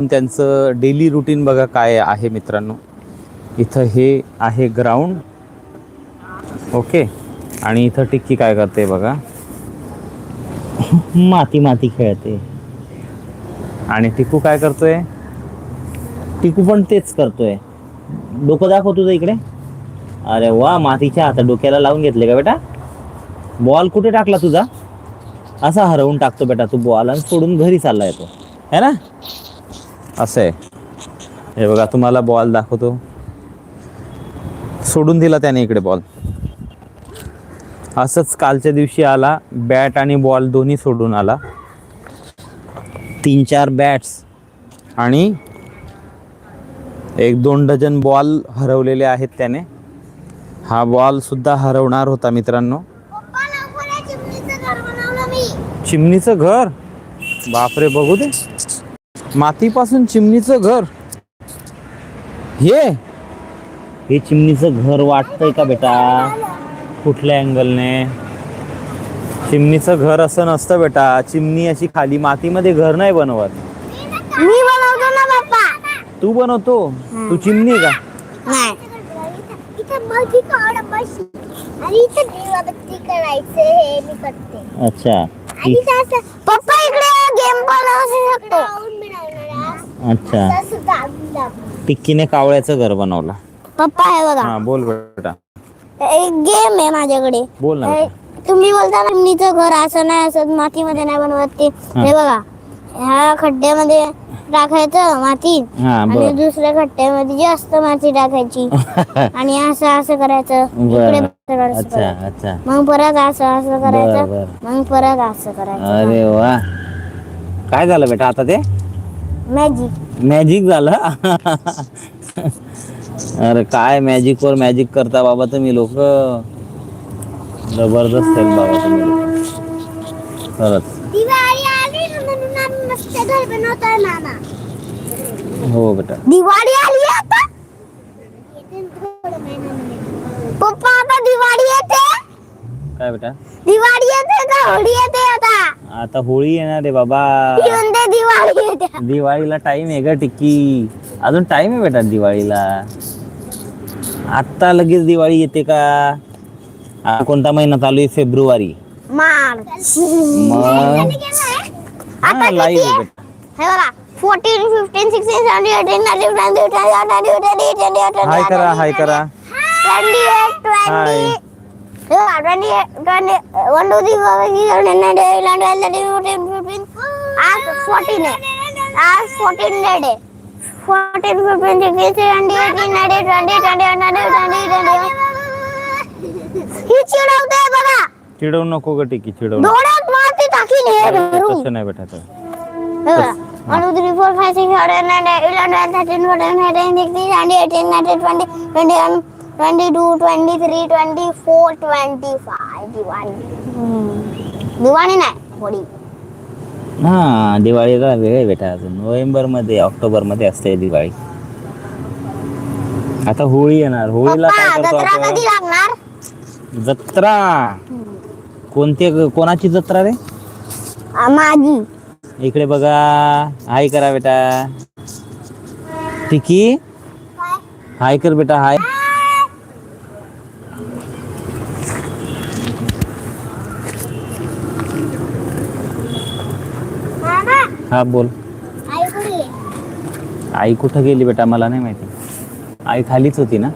त्यांचं daily routine बघा काय आहे मित्रांनो. इथं हे आहे ग्राउंड ओके आणि इथं टिक्की काय करते बघा. माती माती खेळते. आणि टिकू काय करतोय? टिकू पण तेच करतोय. डोकं दाखव तुझं इकडे. अरे वा मातीच्या आता डोक्याला लावून घेतले का बेटा? बॉल कुठे टाकला तुझा? असा हरवून टाकतो बेटा तू बॉल आणि सोडून घरी चालला येतो है ना? असं आहे. हे बघा तुम्हाला बॉल दाखवतो. सोडून दिला त्याने इकडे बॉल असंच कालच्या दिवशी आला बॅट आणि बॉल दोन्ही सोडून आला. तीन चार बॅट्स आणि एक दोन डझन बॉल हरवलेले आहेत त्याने. हा बॉल सुद्धा हरवणार होता मित्रांनो. चिमणीचं घर? बापरे बघू दे. मातीपासून चिमणीचं घर. हे? हे चिमणीचं घर वाटतंय का बेटा? कुठल्या अँगलने? चिमणीचं घर असं नसतं बेटा. चिमणी अशी खाली मातीमध्ये घर नाही बनवत. मी बनवतो ना पप्पा तू बनवतो? तू चिमणी का? नाही. इथं माझी काढ बस. आणि इथं दिवाबत्ती करायचे हे मी करते. अच्छा. पप्पा इकडे गेम बनवू शकतो. अच्छा. टिक्कीने कावळ्याचं घर बनवलं. पप्पा हे बघा. हा बोल बेटा. एक गेम आहे माझ्याकडे. बोल ना. तुम्ही बोलता ना घर असं नाही असं मातीमध्ये नाही बनवत ते. हा. बघा. ह्या खड्ड्यामध्ये टाकायचं माती हा आणि दुसऱ्या खड्ड्यामध्ये जास्त माती टाकायची. आणि असं असं करायचं. बर. इकडे असं करायचं. अच्छा परत. अच्छा. मग परत असं असं बर करायचं बर. मग परत असं करायचं. अरे वा. काय झालं बेटा आता ते? मॅजिक मॅजिक झालं? अरे काय मॅजिक वर मॅजिक करता बाबा तुम्ही लोक? जबरदस्त आहेत बाबा तुम्ही लोक. खरंच. हो बेटा. दिवाळी आली आता पप्पा आता दिवाळी येते काय बेटा? दिवाळी येते का? होळी येते आता. आता होळी येणार आहे बाबा. येऊन दे दिवाळी येते. दिवाळीला टाइम आहे का टिक्की. अजून टाइम आहे बेटा दिवाळीला. आत्ता लगेच दिवाळी येते का? कोणता महिना चालू आहे? फेब्रुवारी. मार्च. मग आता हा लाईव्ह आहे बेटा. हे बघा fourteen fifteen sixteen seventy eighteen nineteen twenty twenty twenty twenty hi करा हाय करा. Twenty eight hi. ट्वेंटी అటువంటి ఇటువంటి one two three four five nine day ఇలాంటి వెళ్తే fourteen fifteen or fourteen or fourteen day fourteen fifteen sixteen seventy eighteen ninety twenty twenty one twenty twenty twenty ही चिड़ होते है बघा चिडवू नको गटी की चिडवू डोळ्यात मारते टाकी नाही हे धरून. तसं नाही बेटा ते. One two three four five six seven eight nine ten eleven twelve thirteen fourteen fifteen sixteen seventy eighteen nineteen twenty twenty one 22 23 24 25 Diwali. Diwali नाही होळी. हा दिवाळीला वेळ बेटा अजून. नोव्हेंबरमध्ये ऑक्टोबरमध्ये असते दिवाळी. आता होळी येणार. होळीला काय करतो जत्रा लागणार? जत्रा. कोणते कोणाची जत्रा रे? माझी. इकडे बघा. हाय करा बेटा. टिकी. हाय कर बेटा हाय. हा बोल. आई कुठे गेली बेटा मला नाही माहिती. आई खालीच होती ना?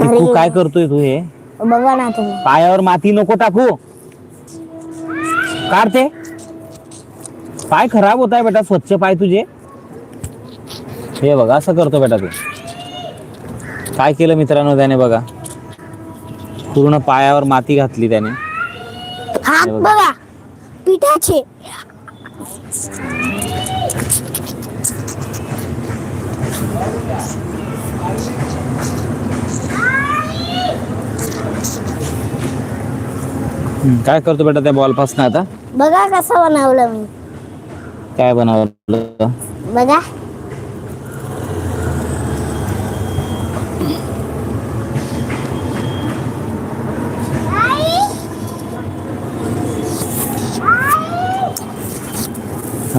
टिकू काय करतोय तू हे? बघा ना तुम्ही. पायावर माती नको टाकू. काढते पाय खराब होत आहे बेटा स्वच्छ पाय तुझे. हे बघा असं करतो बेटा तू. काय केलं मित्रांनो त्याने बघा? पूर्ण पायावर माती घातली त्याने. हात बघा. बघा. पिठाचे. काय करतो बेटा त्या बॉल पासन आता? बघा कसं बनवलं मी. काय बनवलं? बघा.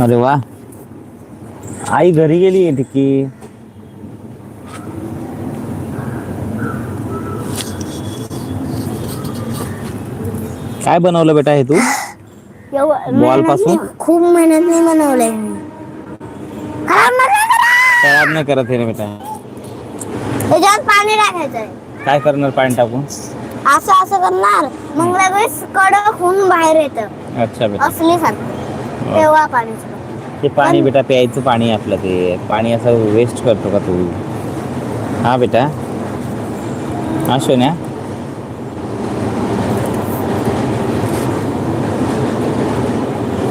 अरे वा आई घरी गेली आहे टिक्की। काय बनवलं बेटा हे तू? बॉल पासून? खूप मेहनतने बनवलंय खराब नाही करत हे रे बेटा. त्याच्यात पाणी टाकायचंय काय करणार पाणी टाकून? असं असं करणार. मग लगेच कडक होऊन बाहेर येतं. अच्छा बेटा. असली सारखं. तेव्हा पाणी ते पाणी बेटा प्यायचं पाणी आपलं ते. पाणी असं वेस्ट करतो का तू? हा बेटा. हा सोन्या.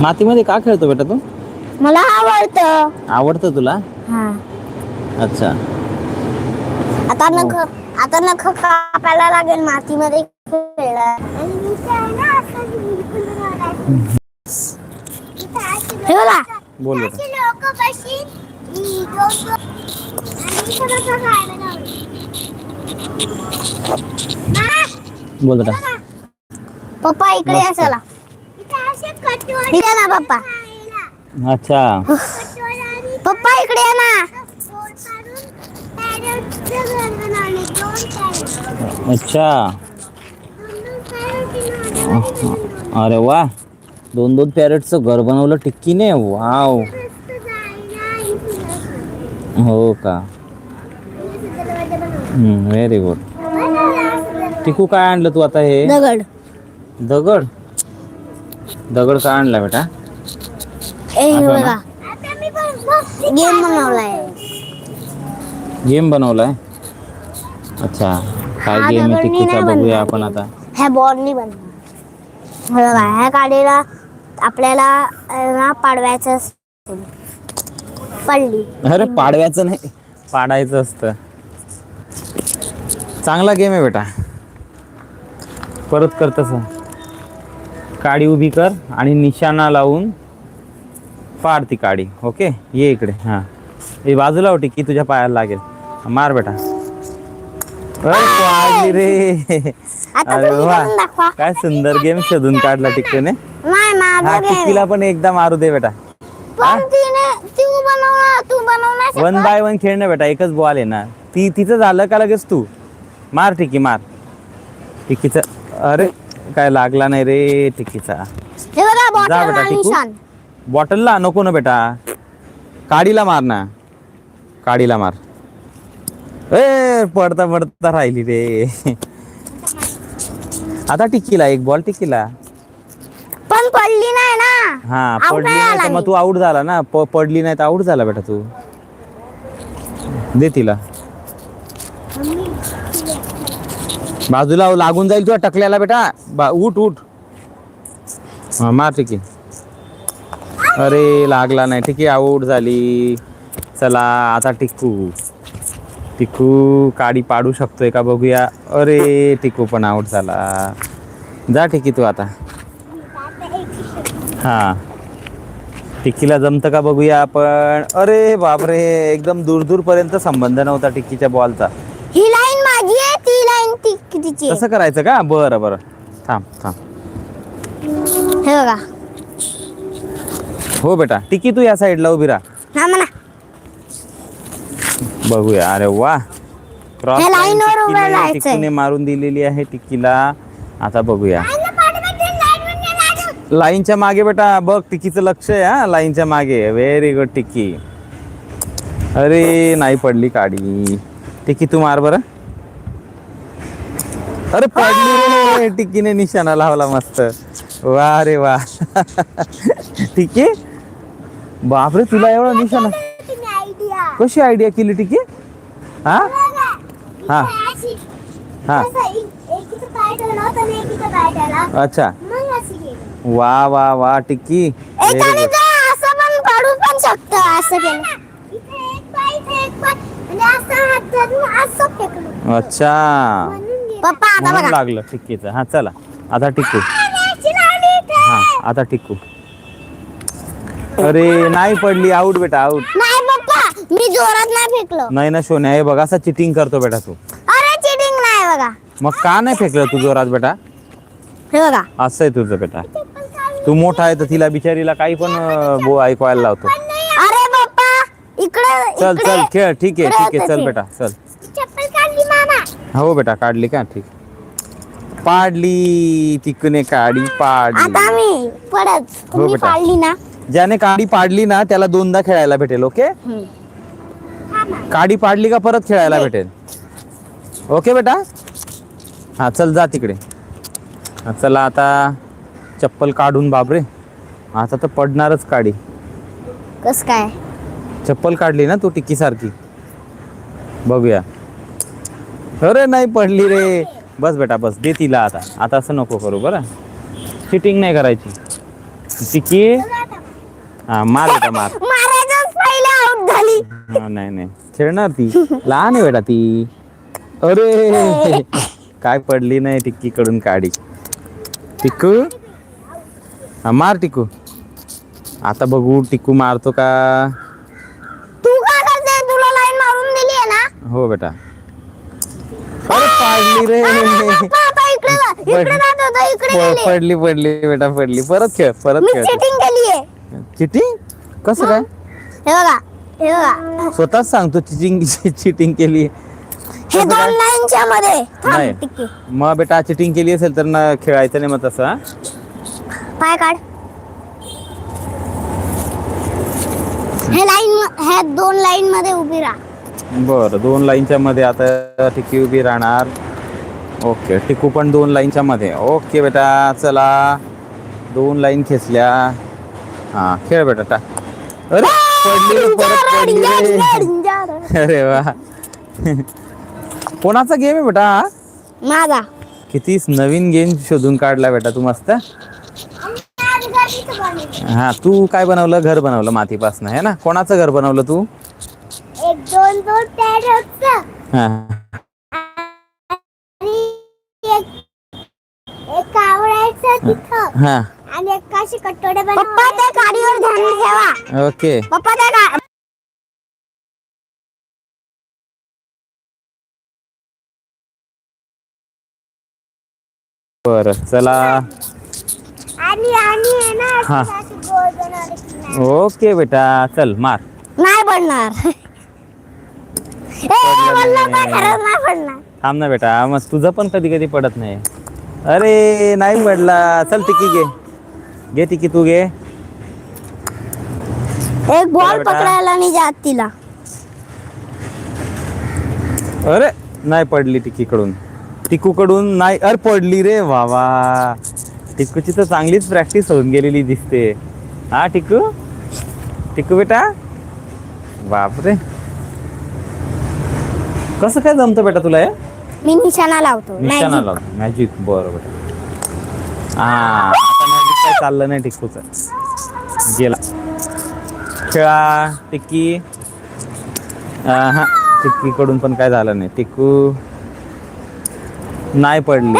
मातीमध्ये का खेळतो बेटा तू? मला आवडतं. आवडतं तुला? हा. अच्छा. आता नख आता नख कापायला लागेल मातीमध्ये. खेळायला. हे बघा बोल बेटा बोल बेटा पप्पा इकडे या चला. इकडे या ना पप्पा. अच्छा. पप्पा इकडे या ना. अच्छा. अरे वा. दोन दोन पॅरेटचं घर बनवलं टिक्कीने वाव. हो का? व्हेरी गुड टिकू काय आणलं तू आता हे? दगड. दगड? दगड काय आणला बेटा? ना? गेम बनवलाय. गेम बनवलाय? अच्छा काय गेम आहे टिक्कीचा? बघूया आपण. आता. ह्या बॉलनी बनवला हे ह्या काडीला आपल्याला ना पाडवायचं असतं. पडली. अरे पाडव्याचं नाही. पाडायचं असतं. चांगला गेम आहे बेटा. परत कर तसं. काडी उभी कर आणि निशाणा लावून पाड ती काडी. ओके? ये इकडे. हां. हे बाजूला होती की तुझ्या पायाला लागेल. मार बेटा. अरे पाडली रे. आता अरे तुम्ही वा. करून दाखवा. काय सुंदर गेम शोधून काढला टिक्कीने नाही हा. टिक्कीला पण एकदा मारू दे बेटा. वन बाय वन खेळणं बेटा एकच बॉल आहे ना. ती तिचं झालं का लगेच तू? मार टिकी मार. टिकीचं अरे काय लागला नाही रे टिकीचा. जा बॉटल बेटा, टिकू. बॉटलला नको ना बेटा. काडीला मार ना. काडीला मार. ए पडता पडता राहिली रे. आता टिकीला एक बॉल टिकीला. पण पडली नाही ना. हा Out पडली नाही तर मग मी. तू आऊट झाला ना. प- पडली नाही तर आऊट झाला बेटा तू. दे तिला. बाजूला लागून जाईल तुला टकल्याला बेटा. बा उठ उठ. हा मार टिकी. अरे लागला नाही. टिकी आऊट झाली. चला आता टिकू. टिकू काडी पाडू शकतोय का बघूया. अरे टिकू पण आऊट झाला. जा टिकी तू आता. हा. टिक्कीला जमतं का बघूया आपण? अरे बापरे एकदम दूर दूर पर्यंत संबंध नव्हता टिक्कीच्या बॉलचा. ही लाईन माझी आहे ती लाईन तिची आहे. तसं करायचं का? बरं बरं. थांब थांब. हे बघा. हो बेटा टिकी तू या साईडला उभी राहा. म्हणा. बघूया. अरे वा. क्रॉस ह्या उभं राहायचंय. टिक्कीने मारून दिलेली आहे टिक्कीला. आता बघूया. लाईनच्या मागे बेटा बघ टिकीचं लक्ष आहे हा लाईनच्या मागे. व्हेरी गुड टिक्की अरे नाही पडली काडी. टिक्की तू मार बरं. अरे पडली रे टिक्कीने निशाणा लावला मस्त. वा रे वा. टिक्की बापरे तुला एवढा निशाणा कशी आयडिया केली टिकी? हा? हा. हा. अच्छा. वा वा वा टिक्की. एकाने. तर असं पण पाडू पण शकतो असं केलं. अच्छा. पप्पा आता म्हणून बघा. लागलं टिक्कीचं. हा चला. आता टिक्कू. हा आता टिक्कू. अरे नाही पडली. आऊट बेटा आऊट नाही पप्पा मी जोरात नाही फेकलो. नाही ना सोन्या हे बघा असा चिटिंग करतो बेटा तू. अरे चिटिंग नाही बघा. मग का नाही फेकलं तू जोरात बेटा? हे बघा. असं आहे तुझं बेटा. तू मोठा आहे तर तिला बिचारीला काही पण अं, बो ऐकवायला लावतो. अरे बाप्पा इकडे चल इकडे. चल खेळ ठीक आहे ठीक आहे चल. बेटा चल. चप्पल काढली मामा. हो बेटा काढली का? ठीक. पाडली तिकने आता पाडली. मी परत हो तुम्ही बेटा. पाळली ना? ज्याने काडी पाडली ना त्याला दोनदा खेळायला भेटेल ओके? काडी पाडली का परत खेळायला भेटेल? ओके बेटा? हा चल जा तिकडे. हा, चला आता. चप्पल काढून बाबरे आता तर पडणारच काडी. कस काय? चप्पल काढली ना तू टिक्की सारखी बघूया. अरे नाही पडली रे. बस बेटा बस. दे तिला आता. आता असं नको करू बरं. चिटिंग नाही करायची. टिक्की? हा मार बेटा मार. हा, नाही नाही. खेळणार ती. लहान आहे बेटा ती. अरे. काय पडली नाही टिक्की कडून काडी. टिक्कू? हा मार टिकू. आता बघू टिक्कू मारतो का? तू काय करते? तुला लाईन मारून दिली आहे ना? हो बेटा. अरे पाडली रे. बाप्पा, आता इकडे जा. इकडे जात होता इकडे प- गेली. पडली पडली बेटा पडली. परत खेळ परत मी खेळ. चिटिंग केली आहे. चिटिंग कसं काय? हे बघा हे बघा. स्वतःच सांगतो चिटिंग चिटिंग केली हे दोन लाईनच्या मध्ये. थांब, नाही. मग बेटा चिटिंग केली असेल तर ना खेळायचं नाही मग तसं हा? पाय काढ. हे लाईन हे दोन लाईन मध्ये उभी राहा. बरं दोन लाईनच्या मध्ये आता टिकी उभी राहणार. ओके टिकू पण दोन लाईनच्या मध्ये. ओके बेटा चला. दोन लाईन खेचल्या. हा खेळ बेटा टा अरे पडली परत. अरे वा. कोणाचा गेम आहे बेटा? माझा. किती नवीन गेम शोधून काढला बेटा तू मस्त. हा तू काय बनवलं? घर बनवलं मातीपासनं है ना? कोणाचं घर बनवलं तू? एक दोन दोन पॅरट हा. आणि एक एक कावळ्याचं तिथं. हा. आणि एक काशी कटोडे पप्पा त्या गाडीवर ध्यान ठेवा. ओके. पप्पा त्या गा- बर चला. हा. ओके बेटा चल मार. नाही पडणार थांब ना बेटा मग तुझं पण कधी कधी पडत नाही. अरे नाही पडला. चल टिकी घे. घे टिकी तू घे. एक बॉल. पकडायला नाही जात तिला अरे नाही पडली टिकीकडून. टिकूकडून नाही अरे पडली रे वावा टिकूची तर चांगलीच प्रॅक्टिस होऊन गेलेली दिसते. हा टिकू? टिकू बेटा? बापरे. कसं काय जमतं बेटा तुला हे? मी निशाणा लावतो निशाणा Magic. लावतो. मॅजिक बरं बेटा हा आता मॅजिक काय चाललं नाही टिकूचं. गेला. खेळा टिक्की. हा टिक्कीकडून पण काय झालं नाही. टिक्कू नाही पडली.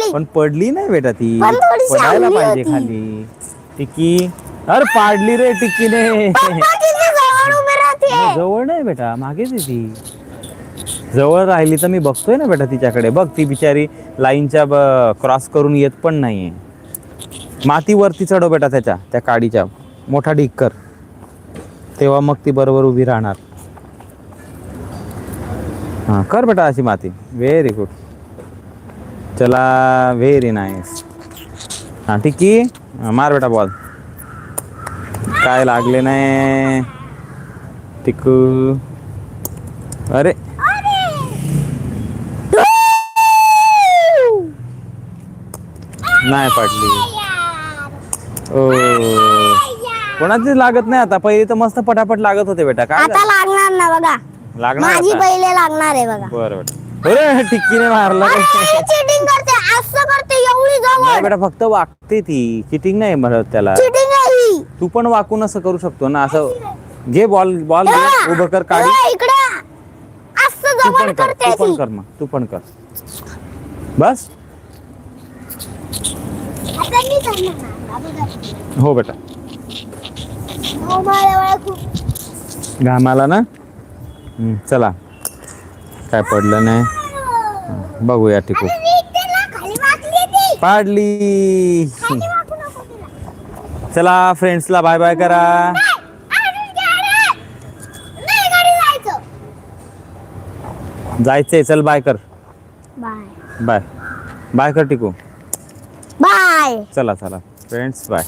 हल्ली पण पडली नाही बेटा ती. पण थोडीशी पडायला पाहिजे होती. खाली. टिक्की. अरे पाडली रे टिक्कीने. पप्पा जवळ उभी राहते. जवळ नाही बेटा मागेच आहे ती. जवळ राहिली तर मी बघतोय ना बेटा तिच्याकडे. बघ ती बिचारी लाईनच्या क्रॉस करून येत पण नाहीये. माती वरती चढव बेटा त्याच्या त्या काडीच्या. मोठा ढीक कर. तेव्हा मग ती बरोबर उभी राहणार. हा कर बेटा अशी माती. व्हेरी गुड चला व्हेरी नाईस हा टिक्की हा, मार बेटा बॉल काय लागले नाही? टिकू. अरे. नाही पडली. ओ. कोणाचीच लागत नाही आता. पहिले तर मस्त पटापट लागत होते बेटा. काय आता लागणार ना बघा? लागणार माझी आता? पहिले लागणार आहे बघा. बरं बेटा अरे टिक्कीने मारला. रे. चिटिंग करते. असं करते एवढी नाही जवळ बेटा फक्त वागते ती. चिटिंग नाही म्हणत त्याला. चिटिंग आहे तू पण वाकून असं करू शकतो ना असं घे बॉल बॉल घे उभं कर काढी. तेव्हा इकडे. असं तू जवळ पण कर करते तू पण ती. कर मग तू पण कर. बस. आता मी करणार ना. बाबू कर. हो बेटा. हो, मला एवढं खूप घाम आला ना? हम्म, चला. काय पडलं नाही. बघूया टिकू. पाडली. चला फ्रेंड्सला बाय बाय करा. जायचंय चल बाय कर. बाय बाय बाय कर टिकू. बाय चला चला. Friends bye